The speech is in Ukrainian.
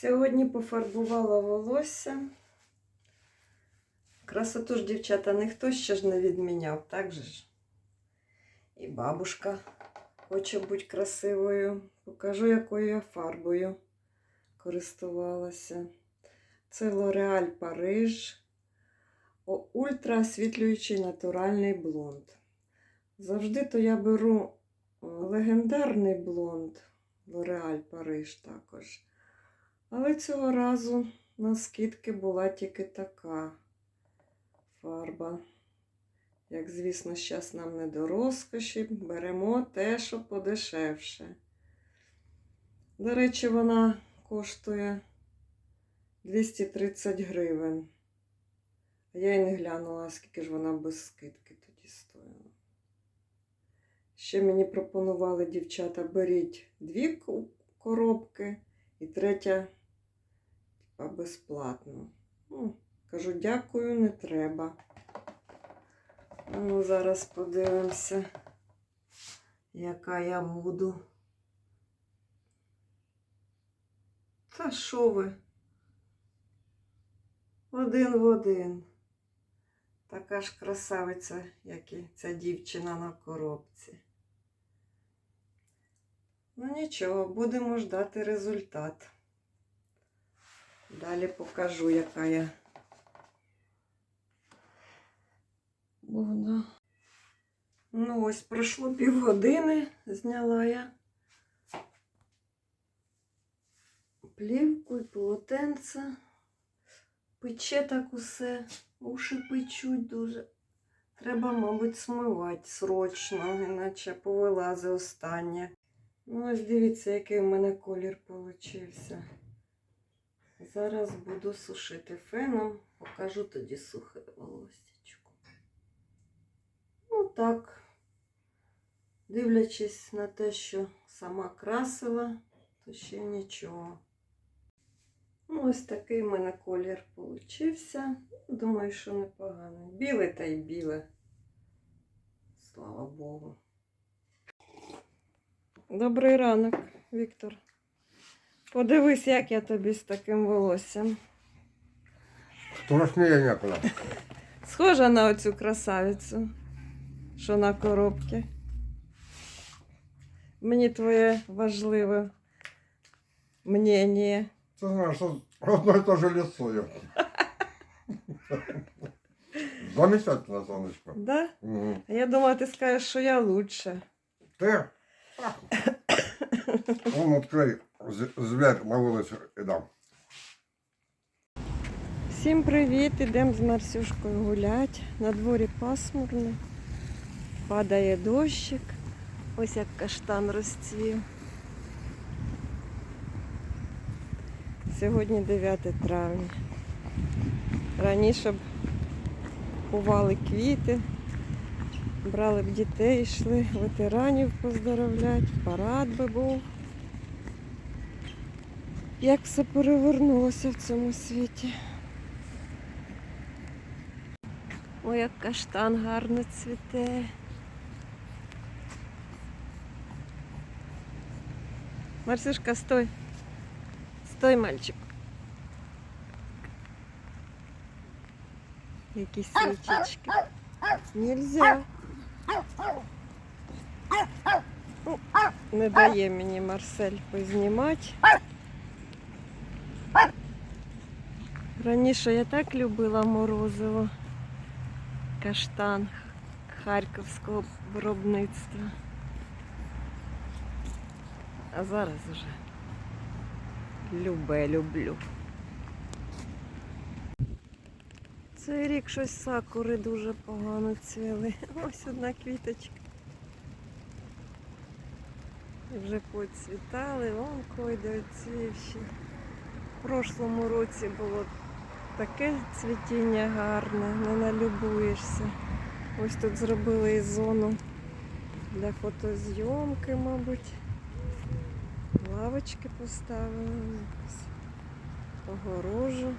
Сьогодні пофарбувала волосся. Красоту ж, дівчата, ніхто ще ж не відміняв, так же ж? І бабушка хоче бути красивою. Покажу, якою я фарбою користувалася. Це L'Oreal Париж. О, Ультра освітлюючий натуральний блонд. Завжди то я беру легендарний блонд L'Oreal Париж також. Але цього разу на скидки була тільки така фарба. Як, звісно, зараз нам не до розкоші, беремо те, що подешевше. До речі, вона коштує 230 гривень. Я й не глянула, скільки ж вона без скидки тоді стоїла. Ще мені пропонували дівчата, беріть дві коробки і третя типа, безплатно. Ну, кажу, дякую, не треба. Ну, зараз подивимося, яка я буду. Та що ви? Один в один. Така ж красавиця, як і ця дівчина на коробці. Ну нічого, будемо ждати результат. Далі покажу, яка я. Вона. Ну, ось пройшло півгодини, зняла я плівку і полотенце. Пече так усе, уші печуть дуже. Треба, мабуть, смивати срочно, іначе повилази останнє. Ну, ось дивіться, який в мене колір получився. Зараз буду сушити феном, покажу тоді сухе волосечко. Ну так, дивлячись на те, що сама красила, то ще нічого. Ну, ось такий в мене колір получився. Думаю, що непоганий. Біле та й біле. Слава Богу. Добрий ранок, Віктор. Подивись, як я тобі з таким волоссям. Страшніше некуда. Схожа на оцю красавицю, що на коробці. Мені твоє важливе мнення. Ти знаєш, що одно і те же лицо. Замечательно, сонечко. Да? Угу. Я думала, ти скажеш, що я лучше. Ти? Вон відкрий з- зверь на вулиці і дам. Всім привіт! Ідемо з Марсюшкою гулять. На дворі пасмурно. Падає дощик. Ось як каштан розцвів. Сьогодні 9 травня. Раніше б купували квіти, брали б дітей, йшли ветеранів поздоровляти, парад би був. Як все перевернулося в цьому світі. Ой, як каштан гарно цвіте. Марсюшка, стой. Стой, мальчик. Якісь свічечки. Нельзя. Ну, Не дає мені Марсель познімати. Раніше я так любила морозиво. Каштан харківського виробництва. А зараз уже любе люблю. Цей рік щось сакури дуже погано цвіли. Ось одна квіточка. Вже поцвітали, вон койде оцвівші. В прошлому році було таке цвітіння гарне, не налюбуєшся. Ось тут зробили і зону для фотозйомки, мабуть. Лавочки поставили, огорожу.